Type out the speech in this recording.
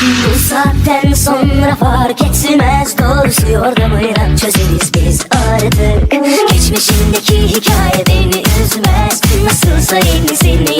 Bu saatten sonra fark etmez. Doğrusu yordamıyla çözeriz biz artık. Geçmişindeki hikaye beni üzmez. Nasılsa yenisini yazıyoruz